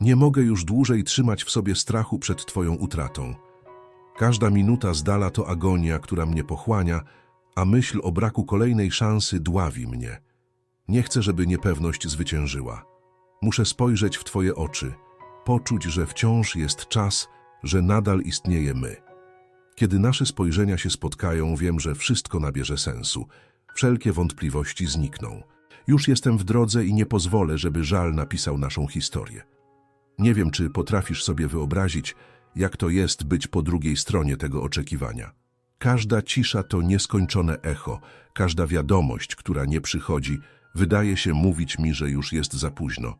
Nie mogę już dłużej trzymać w sobie strachu przed Twoją utratą. Każda minuta z dala to agonia, która mnie pochłania, a myśl o braku kolejnej szansy dławi mnie. Nie chcę, żeby niepewność zwyciężyła. Muszę spojrzeć w Twoje oczy, poczuć, że wciąż jest czas, że nadal istnieje my. Kiedy nasze spojrzenia się spotkają, wiem, że wszystko nabierze sensu. Wszelkie wątpliwości znikną. Już jestem w drodze i nie pozwolę, żeby żal napisał naszą historię. Nie wiem, czy potrafisz sobie wyobrazić, jak to jest być po drugiej stronie tego oczekiwania. Każda cisza to nieskończone echo, każda wiadomość, która nie przychodzi, wydaje się mówić mi, że już jest za późno.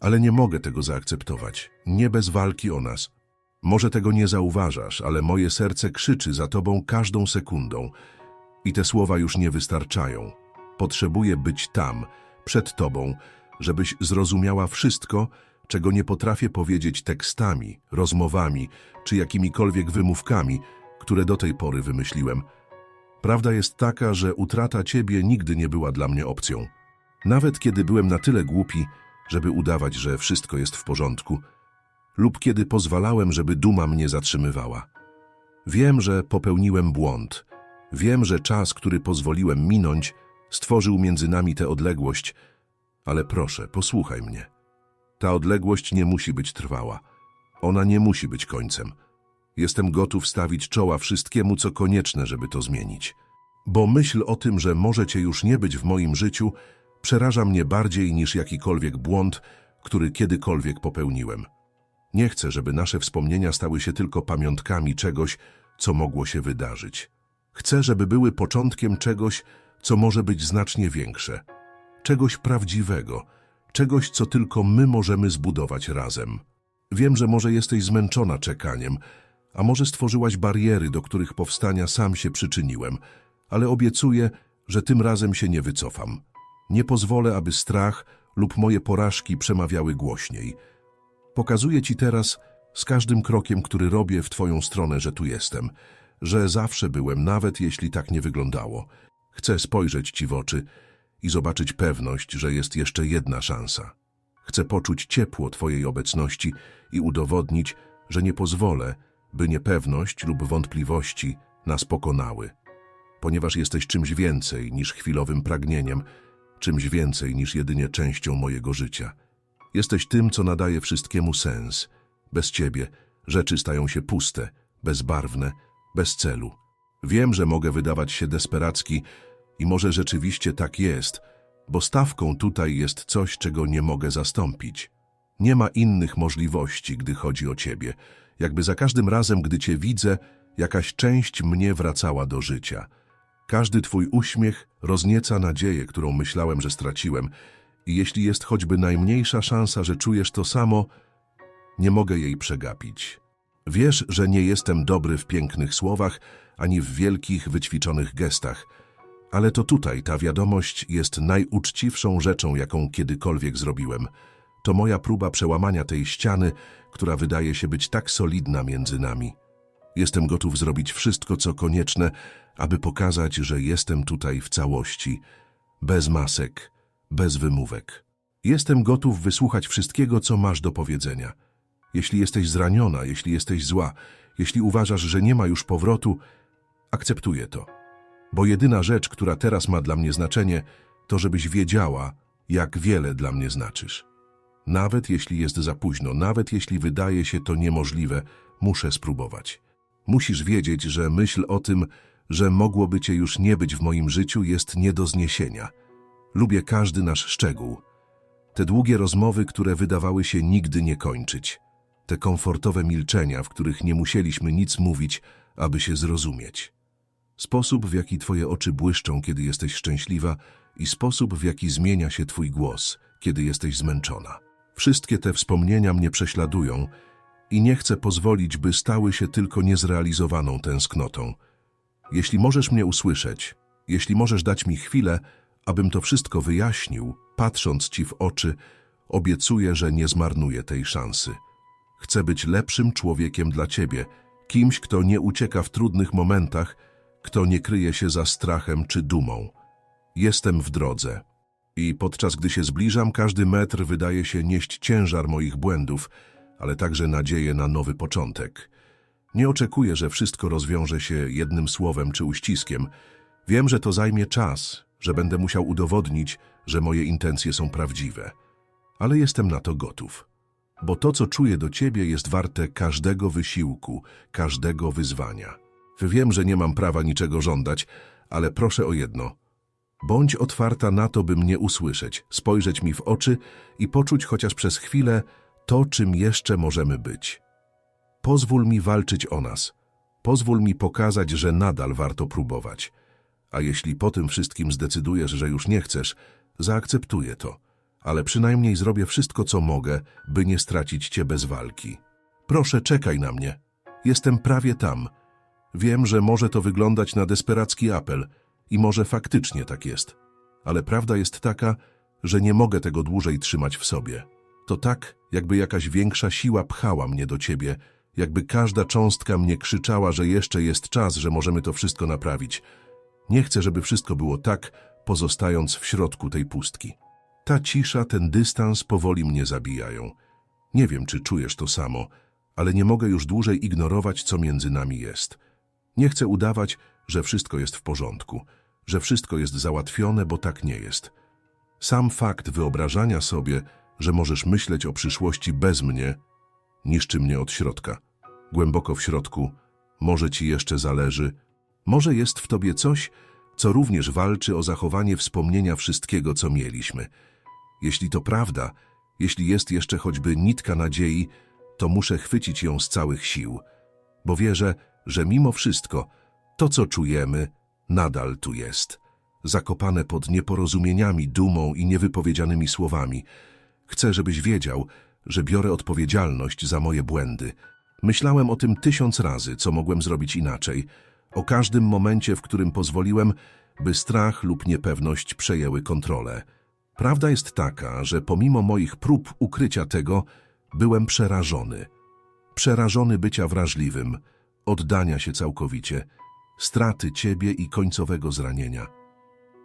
Ale nie mogę tego zaakceptować. Nie bez walki o nas. Może tego nie zauważasz, ale moje serce krzyczy za tobą każdą sekundą. I te słowa już nie wystarczają. Potrzebuję być tam, przed tobą, żebyś zrozumiała wszystko, czego nie potrafię powiedzieć tekstami, rozmowami czy jakimikolwiek wymówkami, które do tej pory wymyśliłem. Prawda jest taka, że utrata ciebie nigdy nie była dla mnie opcją. Nawet kiedy byłem na tyle głupi, żeby udawać, że wszystko jest w porządku, lub kiedy pozwalałem, żeby duma mnie zatrzymywała. Wiem, że popełniłem błąd. Wiem, że czas, który pozwoliłem minąć, stworzył między nami tę odległość, ale proszę, posłuchaj mnie. Ta odległość nie musi być trwała. Ona nie musi być końcem. Jestem gotów stawić czoła wszystkiemu, co konieczne, żeby to zmienić. Bo myśl o tym, że możecie już nie być w moim życiu, przeraża mnie bardziej niż jakikolwiek błąd, który kiedykolwiek popełniłem. Nie chcę, żeby nasze wspomnienia stały się tylko pamiątkami czegoś, co mogło się wydarzyć. Chcę, żeby były początkiem czegoś, co może być znacznie większe. Czegoś prawdziwego, czegoś, co tylko my możemy zbudować razem. Wiem, że może jesteś zmęczona czekaniem, a może stworzyłaś bariery, do których powstania sam się przyczyniłem, ale obiecuję, że tym razem się nie wycofam. Nie pozwolę, aby strach lub moje porażki przemawiały głośniej. Pokazuję ci teraz z każdym krokiem, który robię w twoją stronę, że tu jestem, że zawsze byłem, nawet jeśli tak nie wyglądało. Chcę spojrzeć ci w oczy i zobaczyć pewność, że jest jeszcze jedna szansa. Chcę poczuć ciepło twojej obecności i udowodnić, że nie pozwolę, by niepewność lub wątpliwości nas pokonały. Ponieważ jesteś czymś więcej niż chwilowym pragnieniem, czymś więcej niż jedynie częścią mojego życia. Jesteś tym, co nadaje wszystkiemu sens. Bez ciebie rzeczy stają się puste, bezbarwne, bez celu. Wiem, że mogę wydawać się desperacki i może rzeczywiście tak jest, bo stawką tutaj jest coś, czego nie mogę zastąpić. Nie ma innych możliwości, gdy chodzi o ciebie. Jakby za każdym razem, gdy cię widzę, jakaś część mnie wracała do życia. Każdy twój uśmiech roznieca nadzieję, którą myślałem, że straciłem. I jeśli jest choćby najmniejsza szansa, że czujesz to samo, nie mogę jej przegapić. Wiesz, że nie jestem dobry w pięknych słowach, ani w wielkich, wyćwiczonych gestach, ale to tutaj ta wiadomość jest najuczciwszą rzeczą, jaką kiedykolwiek zrobiłem. To moja próba przełamania tej ściany, która wydaje się być tak solidna między nami. Jestem gotów zrobić wszystko, co konieczne, aby pokazać, że jestem tutaj w całości, bez masek, bez wymówek. Jestem gotów wysłuchać wszystkiego, co masz do powiedzenia. Jeśli jesteś zraniona, jeśli jesteś zła, jeśli uważasz, że nie ma już powrotu, akceptuję to. Bo jedyna rzecz, która teraz ma dla mnie znaczenie, to żebyś wiedziała, jak wiele dla mnie znaczysz. Nawet jeśli jest za późno, nawet jeśli wydaje się to niemożliwe, muszę spróbować. Musisz wiedzieć, że myśl o tym, że mogłoby cię już nie być w moim życiu, jest nie do zniesienia. Lubię każdy nasz szczegół. Te długie rozmowy, które wydawały się nigdy nie kończyć. Te komfortowe milczenia, w których nie musieliśmy nic mówić, aby się zrozumieć. Sposób, w jaki twoje oczy błyszczą, kiedy jesteś szczęśliwa i sposób, w jaki zmienia się twój głos, kiedy jesteś zmęczona. Wszystkie te wspomnienia mnie prześladują i nie chcę pozwolić, by stały się tylko niezrealizowaną tęsknotą. Jeśli możesz mnie usłyszeć, jeśli możesz dać mi chwilę, abym to wszystko wyjaśnił, patrząc ci w oczy, obiecuję, że nie zmarnuję tej szansy. Chcę być lepszym człowiekiem dla ciebie, kimś, kto nie ucieka w trudnych momentach, kto nie kryje się za strachem czy dumą. Jestem w drodze I podczas gdy się zbliżam, każdy metr wydaje się nieść ciężar moich błędów, ale także nadzieję na nowy początek. Nie oczekuję, że wszystko rozwiąże się jednym słowem czy uściskiem. Wiem, że to zajmie czas, że będę musiał udowodnić, że moje intencje są prawdziwe. Ale jestem na to gotów. Bo to, co czuję do ciebie, jest warte każdego wysiłku, każdego wyzwania. Wiem, że nie mam prawa niczego żądać, ale proszę o jedno. Bądź otwarta na to, by mnie usłyszeć, spojrzeć mi w oczy i poczuć chociaż przez chwilę to, czym jeszcze możemy być. Pozwól mi walczyć o nas. Pozwól mi pokazać, że nadal warto próbować. A jeśli po tym wszystkim zdecydujesz, że już nie chcesz, zaakceptuję to. Ale przynajmniej zrobię wszystko, co mogę, by nie stracić cię bez walki. Proszę, czekaj na mnie. Jestem prawie tam. Wiem, że może to wyglądać na desperacki apel i może faktycznie tak jest. Ale prawda jest taka, że nie mogę tego dłużej trzymać w sobie. To tak, jakby jakaś większa siła pchała mnie do ciebie, jakby każda cząstka mnie krzyczała, że jeszcze jest czas, że możemy to wszystko naprawić. Nie chcę, żeby wszystko było tak, pozostając w środku tej pustki. Ta cisza, ten dystans powoli mnie zabijają. Nie wiem, czy czujesz to samo, ale nie mogę już dłużej ignorować, co między nami jest. Nie chcę udawać, że wszystko jest w porządku, że wszystko jest załatwione, bo tak nie jest. Sam fakt wyobrażania sobie, że możesz myśleć o przyszłości bez mnie, niszczy mnie od środka. Głęboko w środku, może ci jeszcze zależy, może jest w tobie coś, co również walczy o zachowanie wspomnienia wszystkiego, co mieliśmy. Jeśli to prawda, jeśli jest jeszcze choćby nitka nadziei, to muszę chwycić ją z całych sił, bo wierzę, że mimo wszystko to, co czujemy, nadal tu jest, zakopane pod nieporozumieniami, dumą i niewypowiedzianymi słowami. Chcę, żebyś wiedział, że biorę odpowiedzialność za moje błędy. Myślałem o tym tysiąc razy, co mogłem zrobić inaczej, o każdym momencie, w którym pozwoliłem, by strach lub niepewność przejęły kontrolę. Prawda jest taka, że pomimo moich prób ukrycia tego, byłem przerażony. Przerażony bycia wrażliwym, oddania się całkowicie, straty ciebie i końcowego zranienia.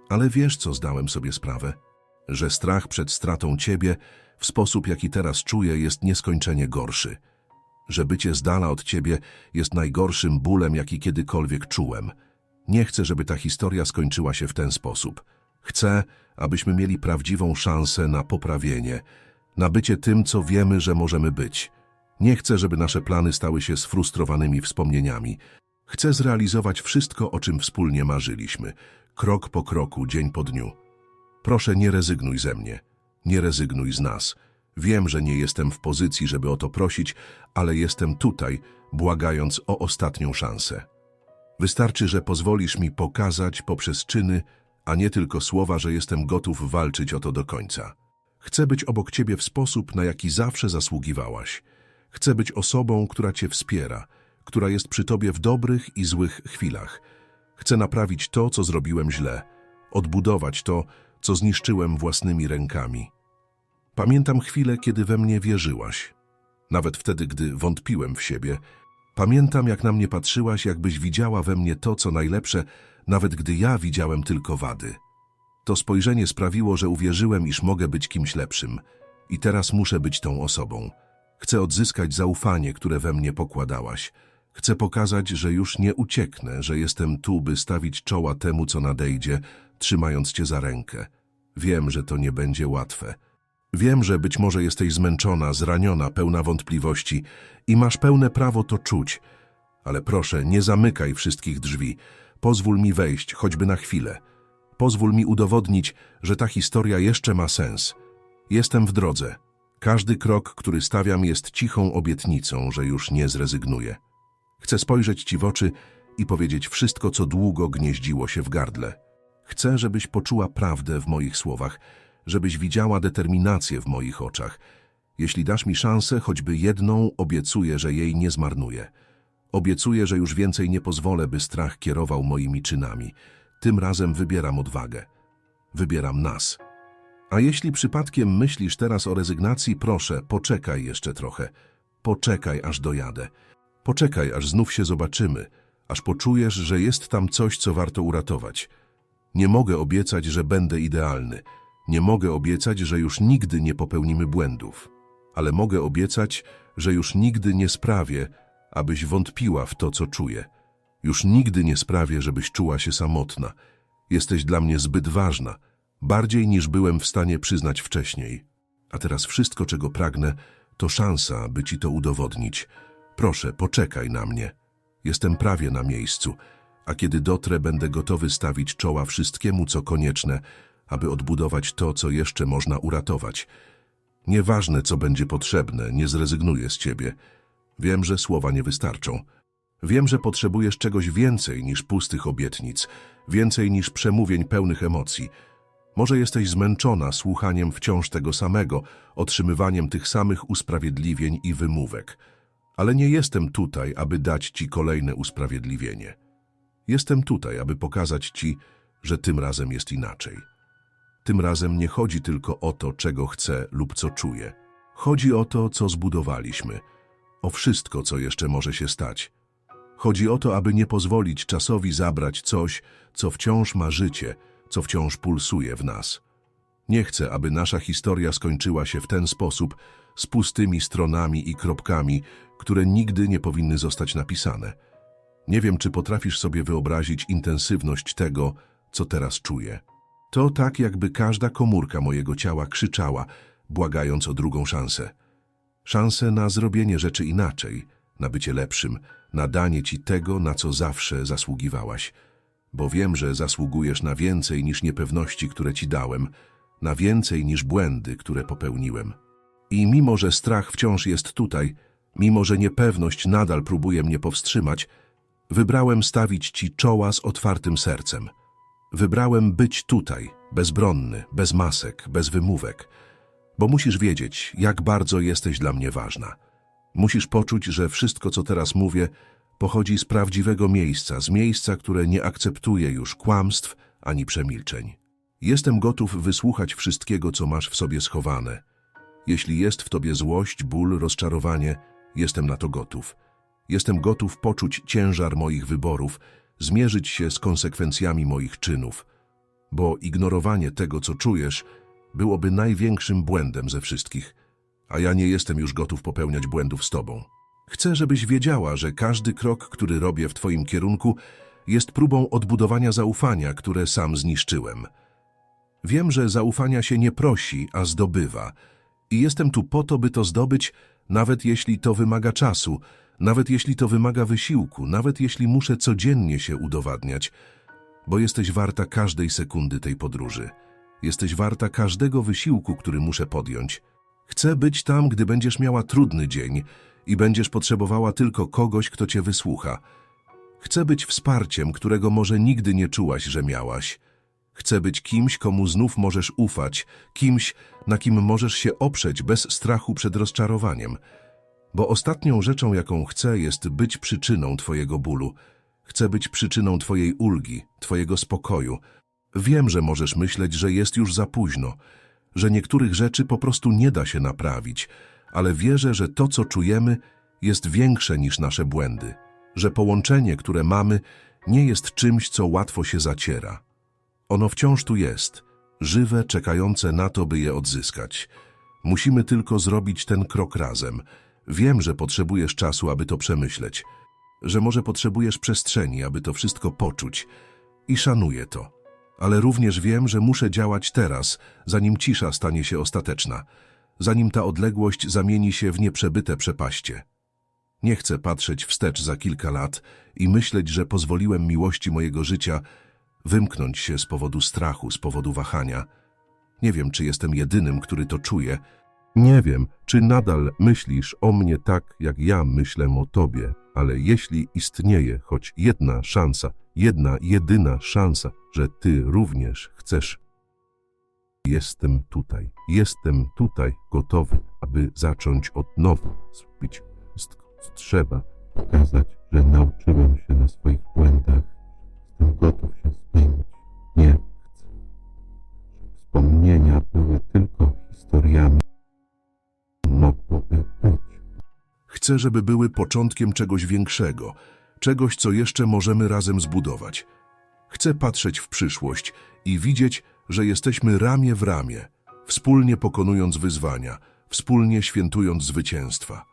Ale wiesz, co zdałem sobie sprawę? Że strach przed stratą ciebie w sposób, jaki teraz czuję, jest nieskończenie gorszy. Że bycie z dala od ciebie jest najgorszym bólem, jaki kiedykolwiek czułem. Nie chcę, żeby ta historia skończyła się w ten sposób. Chcę, abyśmy mieli prawdziwą szansę na poprawienie, na bycie tym, co wiemy, że możemy być. Nie chcę, żeby nasze plany stały się sfrustrowanymi wspomnieniami. Chcę zrealizować wszystko, o czym wspólnie marzyliśmy, krok po kroku, dzień po dniu. Proszę, nie rezygnuj ze mnie. Nie rezygnuj z nas. Wiem, że nie jestem w pozycji, żeby o to prosić, ale jestem tutaj, błagając o ostatnią szansę. Wystarczy, że pozwolisz mi pokazać poprzez czyny, a nie tylko słowa, że jestem gotów walczyć o to do końca. Chcę być obok Ciebie w sposób, na jaki zawsze zasługiwałaś. Chcę być osobą, która Cię wspiera, która jest przy Tobie w dobrych i złych chwilach. Chcę naprawić to, co zrobiłem źle, odbudować to, co zniszczyłem własnymi rękami. Pamiętam chwilę, kiedy we mnie wierzyłaś. Nawet wtedy, gdy wątpiłem w siebie. Pamiętam, jak na mnie patrzyłaś, jakbyś widziała we mnie to, co najlepsze, nawet gdy ja widziałem tylko wady. To spojrzenie sprawiło, że uwierzyłem, iż mogę być kimś lepszym. I teraz muszę być tą osobą. Chcę odzyskać zaufanie, które we mnie pokładałaś. Chcę pokazać, że już nie ucieknę, że jestem tu, by stawić czoła temu, co nadejdzie, trzymając cię za rękę. Wiem, że to nie będzie łatwe. Wiem, że być może jesteś zmęczona, zraniona, pełna wątpliwości i masz pełne prawo to czuć. Ale proszę, nie zamykaj wszystkich drzwi. Pozwól mi wejść, choćby na chwilę. Pozwól mi udowodnić, że ta historia jeszcze ma sens. Jestem w drodze. Każdy krok, który stawiam, jest cichą obietnicą, że już nie zrezygnuję. Chcę spojrzeć ci w oczy i powiedzieć wszystko, co długo gnieździło się w gardle. Chcę, żebyś poczuła prawdę w moich słowach, żebyś widziała determinację w moich oczach. Jeśli dasz mi szansę, choćby jedną, obiecuję, że jej nie zmarnuję. Obiecuję, że już więcej nie pozwolę, by strach kierował moimi czynami. Tym razem wybieram odwagę. Wybieram nas. A jeśli przypadkiem myślisz teraz o rezygnacji, proszę, poczekaj jeszcze trochę. Poczekaj, aż dojadę. Poczekaj, aż znów się zobaczymy, aż poczujesz, że jest tam coś, co warto uratować. Nie mogę obiecać, że będę idealny. Nie mogę obiecać, że już nigdy nie popełnimy błędów, ale mogę obiecać, że już nigdy nie sprawię, abyś wątpiła w to, co czuję. Już nigdy nie sprawię, żebyś czuła się samotna. Jesteś dla mnie zbyt ważna, bardziej niż byłem w stanie przyznać wcześniej. A teraz wszystko, czego pragnę, to szansa, by ci to udowodnić. Proszę, poczekaj na mnie. Jestem prawie na miejscu, a kiedy dotrę, będę gotowy stawić czoła wszystkiemu, co konieczne, aby odbudować to, co jeszcze można uratować. Nieważne, co będzie potrzebne, nie zrezygnuję z ciebie. Wiem, że słowa nie wystarczą. Wiem, że potrzebujesz czegoś więcej niż pustych obietnic, więcej niż przemówień pełnych emocji. Może jesteś zmęczona słuchaniem wciąż tego samego, otrzymywaniem tych samych usprawiedliwień i wymówek. Ale nie jestem tutaj, aby dać ci kolejne usprawiedliwienie. Jestem tutaj, aby pokazać ci, że tym razem jest inaczej. Tym razem nie chodzi tylko o to, czego chcę lub co czuję. Chodzi o to, co zbudowaliśmy, o wszystko, co jeszcze może się stać. Chodzi o to, aby nie pozwolić czasowi zabrać coś, co wciąż ma życie, co wciąż pulsuje w nas. Nie chcę, aby nasza historia skończyła się w ten sposób, z pustymi stronami i kropkami, które nigdy nie powinny zostać napisane. Nie wiem, czy potrafisz sobie wyobrazić intensywność tego, co teraz czuję. To tak, jakby każda komórka mojego ciała krzyczała, błagając o drugą szansę. Szansę na zrobienie rzeczy inaczej, na bycie lepszym, na danie ci tego, na co zawsze zasługiwałaś. Bo wiem, że zasługujesz na więcej niż niepewności, które ci dałem, na więcej niż błędy, które popełniłem. I mimo, że strach wciąż jest tutaj, mimo, że niepewność nadal próbuje mnie powstrzymać, wybrałem stawić ci czoła z otwartym sercem. Wybrałem być tutaj, bezbronny, bez masek, bez wymówek, bo musisz wiedzieć, jak bardzo jesteś dla mnie ważna. Musisz poczuć, że wszystko, co teraz mówię, pochodzi z prawdziwego miejsca, z miejsca, które nie akceptuje już kłamstw ani przemilczeń. Jestem gotów wysłuchać wszystkiego, co masz w sobie schowane. Jeśli jest w tobie złość, ból, rozczarowanie, jestem na to gotów. Jestem gotów poczuć ciężar moich wyborów, zmierzyć się z konsekwencjami moich czynów, bo ignorowanie tego, co czujesz, byłoby największym błędem ze wszystkich, a ja nie jestem już gotów popełniać błędów z tobą. Chcę, żebyś wiedziała, że każdy krok, który robię w twoim kierunku, jest próbą odbudowania zaufania, które sam zniszczyłem. Wiem, że zaufania się nie prosi, a zdobywa. I jestem tu po to, by to zdobyć, nawet jeśli to wymaga czasu, nawet jeśli to wymaga wysiłku, nawet jeśli muszę codziennie się udowadniać, bo jesteś warta każdej sekundy tej podróży. Jesteś warta każdego wysiłku, który muszę podjąć. Chcę być tam, gdy będziesz miała trudny dzień i będziesz potrzebowała tylko kogoś, kto cię wysłucha. Chcę być wsparciem, którego może nigdy nie czułaś, że miałaś. Chcę być kimś, komu znów możesz ufać, kimś, na kim możesz się oprzeć bez strachu przed rozczarowaniem. Bo ostatnią rzeczą, jaką chcę, jest być przyczyną Twojego bólu. Chcę być przyczyną Twojej ulgi, Twojego spokoju. Wiem, że możesz myśleć, że jest już za późno, że niektórych rzeczy po prostu nie da się naprawić, ale wierzę, że to, co czujemy, jest większe niż nasze błędy, że połączenie, które mamy, nie jest czymś, co łatwo się zaciera. Ono wciąż tu jest, żywe, czekające na to, by je odzyskać. Musimy tylko zrobić ten krok razem. Wiem, że potrzebujesz czasu, aby to przemyśleć, że może potrzebujesz przestrzeni, aby to wszystko poczuć i szanuję to. Ale również wiem, że muszę działać teraz, zanim cisza stanie się ostateczna, zanim ta odległość zamieni się w nieprzebyte przepaście. Nie chcę patrzeć wstecz za kilka lat i myśleć, że pozwoliłem miłości mojego życia wymknąć się z powodu strachu, z powodu wahania. Nie wiem, czy jestem jedynym, który to czuje. Nie wiem, czy nadal myślisz o mnie tak, jak ja myślę o tobie, ale jeśli istnieje choć jedna szansa, jedna jedyna szansa, że ty również chcesz, jestem tutaj, jestem tutaj gotowy, aby zacząć od nowa, zrobić wszystko, co trzeba, pokazać, że nauczyłem się na swoich błędach, jestem gotów się zmienić. Nie chcę, wspomnienia były tylko historiami. Mogłoby być. Chcę, żeby były początkiem czegoś większego, czegoś, co jeszcze możemy razem zbudować. Chcę patrzeć w przyszłość i widzieć, że jesteśmy ramię w ramię, wspólnie pokonując wyzwania, wspólnie świętując zwycięstwa.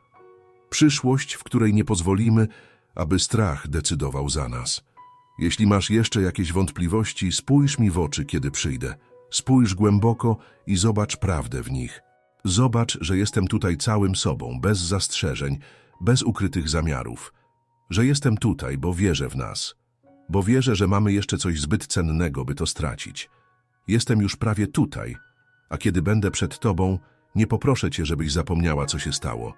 Przyszłość, w której nie pozwolimy, aby strach decydował za nas. Jeśli masz jeszcze jakieś wątpliwości, spójrz mi w oczy, kiedy przyjdę. Spójrz głęboko i zobacz prawdę w nich. Zobacz, że jestem tutaj całym sobą, bez zastrzeżeń, bez ukrytych zamiarów. Że jestem tutaj, bo wierzę w nas. Bo wierzę, że mamy jeszcze coś zbyt cennego, by to stracić. Jestem już prawie tutaj, a kiedy będę przed tobą, nie poproszę cię, żebyś zapomniała, co się stało.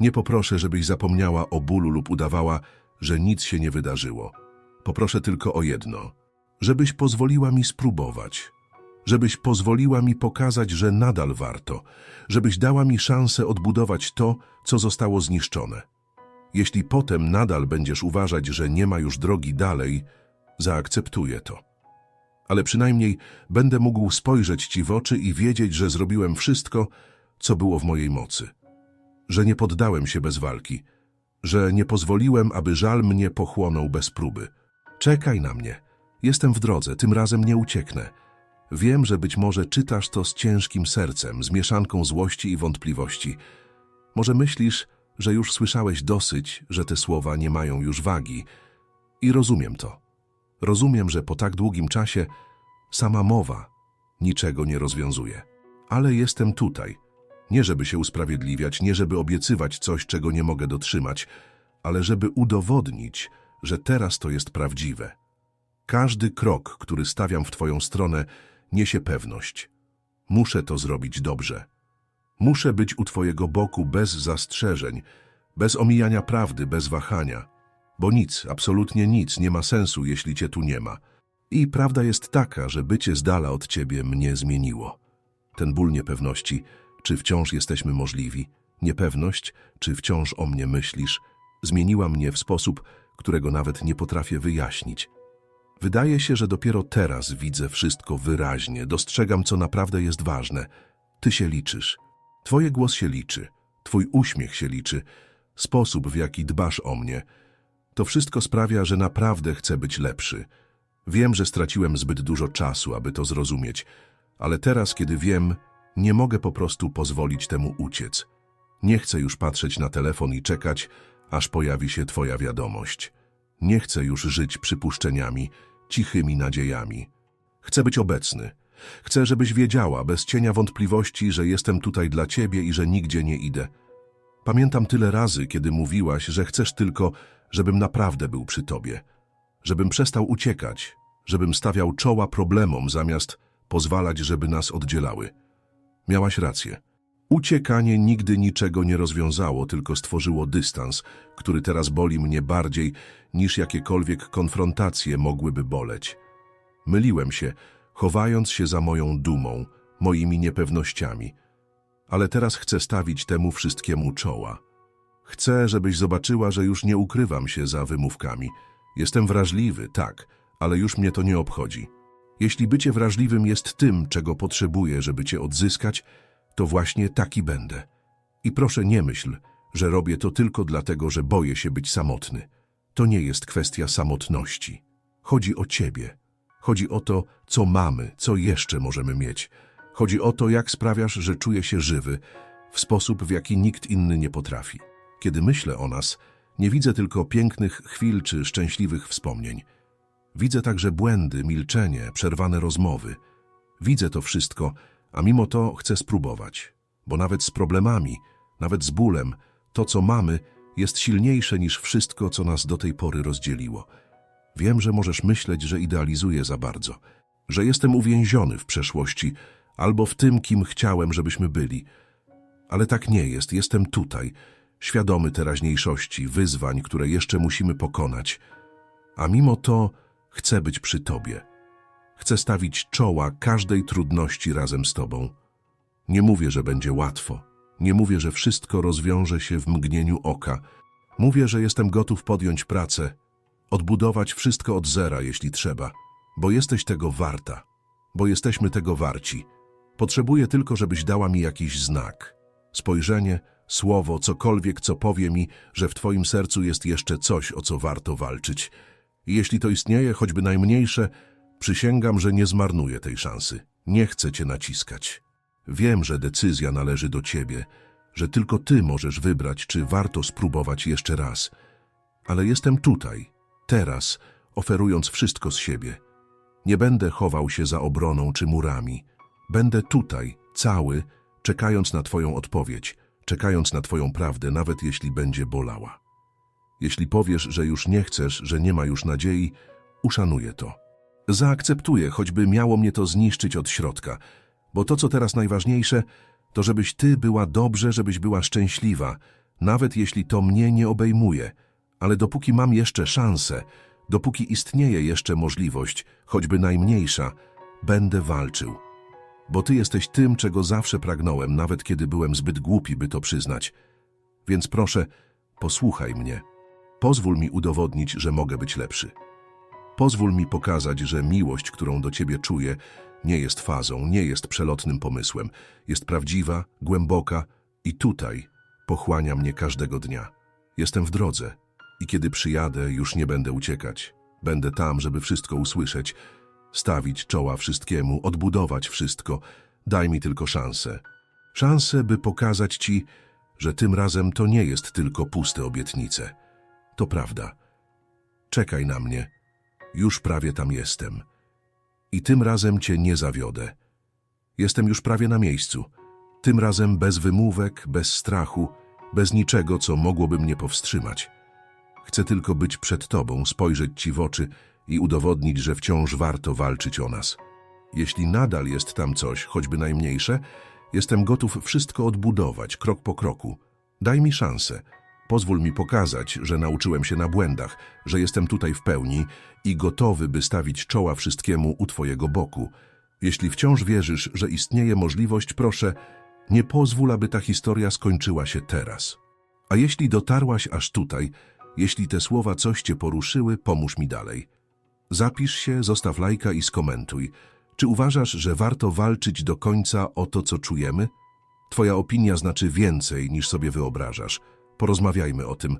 Nie poproszę, żebyś zapomniała o bólu lub udawała, że nic się nie wydarzyło. Poproszę tylko o jedno. Żebyś pozwoliła mi spróbować. Żebyś pozwoliła mi pokazać, że nadal warto. Żebyś dała mi szansę odbudować to, co zostało zniszczone. Jeśli potem nadal będziesz uważać, że nie ma już drogi dalej, zaakceptuję to. Ale przynajmniej będę mógł spojrzeć ci w oczy i wiedzieć, że zrobiłem wszystko, co było w mojej mocy. Że nie poddałem się bez walki. Że nie pozwoliłem, aby żal mnie pochłonął bez próby. Czekaj na mnie. Jestem w drodze, tym razem nie ucieknę. Wiem, że być może czytasz to z ciężkim sercem, z mieszanką złości i wątpliwości. Może myślisz, że już słyszałeś dosyć, że te słowa nie mają już wagi. I rozumiem to. Rozumiem, że po tak długim czasie sama mowa niczego nie rozwiązuje. Ale jestem tutaj. Nie żeby się usprawiedliwiać, nie żeby obiecywać coś, czego nie mogę dotrzymać, ale żeby udowodnić, że teraz to jest prawdziwe. Każdy krok, który stawiam w Twoją stronę, niesie pewność. Muszę to zrobić dobrze. Muszę być u Twojego boku bez zastrzeżeń, bez omijania prawdy, bez wahania. Bo nic, absolutnie nic nie ma sensu, jeśli Cię tu nie ma. I prawda jest taka, że bycie z dala od Ciebie mnie zmieniło. Ten ból niepewności, czy wciąż jesteśmy możliwi, niepewność, czy wciąż o mnie myślisz, zmieniła mnie w sposób, którego nawet nie potrafię wyjaśnić. Wydaje się, że dopiero teraz widzę wszystko wyraźnie, dostrzegam, co naprawdę jest ważne. Ty się liczysz. Twoje głos się liczy, twój uśmiech się liczy, sposób, w jaki dbasz o mnie. To wszystko sprawia, że naprawdę chcę być lepszy. Wiem, że straciłem zbyt dużo czasu, aby to zrozumieć, ale teraz, kiedy wiem, nie mogę po prostu pozwolić temu uciec. Nie chcę już patrzeć na telefon i czekać, aż pojawi się twoja wiadomość. Nie chcę już żyć przypuszczeniami, cichymi nadziejami. Chcę być obecny. Chcę, żebyś wiedziała, bez cienia wątpliwości, że jestem tutaj dla ciebie i że nigdzie nie idę. Pamiętam tyle razy, kiedy mówiłaś, że chcesz tylko, żebym naprawdę był przy tobie. Żebym przestał uciekać, żebym stawiał czoła problemom, zamiast pozwalać, żeby nas oddzielały. Miałaś rację. Uciekanie nigdy niczego nie rozwiązało, tylko stworzyło dystans, który teraz boli mnie bardziej niż jakiekolwiek konfrontacje mogłyby boleć. Myliłem się, chowając się za moją dumą, moimi niepewnościami. Ale teraz chcę stawić temu wszystkiemu czoła. Chcę, żebyś zobaczyła, że już nie ukrywam się za wymówkami. Jestem wrażliwy, tak, ale już mnie to nie obchodzi. Jeśli bycie wrażliwym jest tym, czego potrzebuję, żeby cię odzyskać, to właśnie taki będę. I proszę nie myśl, że robię to tylko dlatego, że boję się być samotny. To nie jest kwestia samotności. Chodzi o ciebie. Chodzi o to, co mamy, co jeszcze możemy mieć. Chodzi o to, jak sprawiasz, że czuję się żywy, w sposób, w jaki nikt inny nie potrafi. Kiedy myślę o nas, nie widzę tylko pięknych chwil czy szczęśliwych wspomnień. Widzę także błędy, milczenie, przerwane rozmowy. Widzę to wszystko, a mimo to chcę spróbować, bo nawet z problemami, nawet z bólem, to co mamy jest silniejsze niż wszystko, co nas do tej pory rozdzieliło. Wiem, że możesz myśleć, że idealizuję za bardzo, że jestem uwięziony w przeszłości albo w tym, kim chciałem, żebyśmy byli. Ale tak nie jest, jestem tutaj, świadomy teraźniejszości, wyzwań, które jeszcze musimy pokonać. A mimo to chcę być przy Tobie. Chcę stawić czoła każdej trudności razem z Tobą. Nie mówię, że będzie łatwo. Nie mówię, że wszystko rozwiąże się w mgnieniu oka. Mówię, że jestem gotów podjąć pracę, odbudować wszystko od zera, jeśli trzeba, bo jesteś tego warta, bo jesteśmy tego warci. Potrzebuję tylko, żebyś dała mi jakiś znak. Spojrzenie, słowo, cokolwiek, co powie mi, że w Twoim sercu jest jeszcze coś, o co warto walczyć. I jeśli to istnieje, choćby najmniejsze, przysięgam, że nie zmarnuję tej szansy. Nie chcę cię naciskać. Wiem, że decyzja należy do ciebie, że tylko ty możesz wybrać, czy warto spróbować jeszcze raz. Ale jestem tutaj, teraz, oferując wszystko z siebie. Nie będę chował się za obroną czy murami. Będę tutaj, cały, czekając na Twoją odpowiedź, czekając na Twoją prawdę, nawet jeśli będzie bolała. Jeśli powiesz, że już nie chcesz, że nie ma już nadziei, uszanuję to. Zaakceptuję, choćby miało mnie to zniszczyć od środka, bo to, co teraz najważniejsze, to żebyś Ty była dobrze, żebyś była szczęśliwa, nawet jeśli to mnie nie obejmuje. Ale dopóki mam jeszcze szansę, dopóki istnieje jeszcze możliwość, choćby najmniejsza, będę walczył. Bo Ty jesteś tym, czego zawsze pragnąłem, nawet kiedy byłem zbyt głupi, by to przyznać. Więc proszę, posłuchaj mnie. Pozwól mi udowodnić, że mogę być lepszy. Pozwól mi pokazać, że miłość, którą do Ciebie czuję, nie jest fazą, nie jest przelotnym pomysłem. Jest prawdziwa, głęboka i tutaj pochłania mnie każdego dnia. Jestem w drodze i kiedy przyjadę, już nie będę uciekać. Będę tam, żeby wszystko usłyszeć, stawić czoła wszystkiemu, odbudować wszystko. Daj mi tylko szansę. Szansę, by pokazać Ci, że tym razem to nie jest tylko puste obietnice. To prawda. Czekaj na mnie. Już prawie tam jestem. I tym razem Cię nie zawiodę. Jestem już prawie na miejscu. Tym razem bez wymówek, bez strachu, bez niczego, co mogłoby mnie powstrzymać. Chcę tylko być przed Tobą, spojrzeć Ci w oczy i udowodnić, że wciąż warto walczyć o nas. Jeśli nadal jest tam coś, choćby najmniejsze, jestem gotów wszystko odbudować, krok po kroku. Daj mi szansę. Pozwól mi pokazać, że nauczyłem się na błędach, że jestem tutaj w pełni i gotowy, by stawić czoła wszystkiemu u Twojego boku. Jeśli wciąż wierzysz, że istnieje możliwość, proszę, nie pozwól, aby ta historia skończyła się teraz. A jeśli dotarłaś aż tutaj, jeśli te słowa coś Cię poruszyły, pomóż mi dalej. Zapisz się, zostaw lajka i skomentuj. Czy uważasz, że warto walczyć do końca o to, co czujemy? Twoja opinia znaczy więcej niż sobie wyobrażasz. Porozmawiajmy o tym.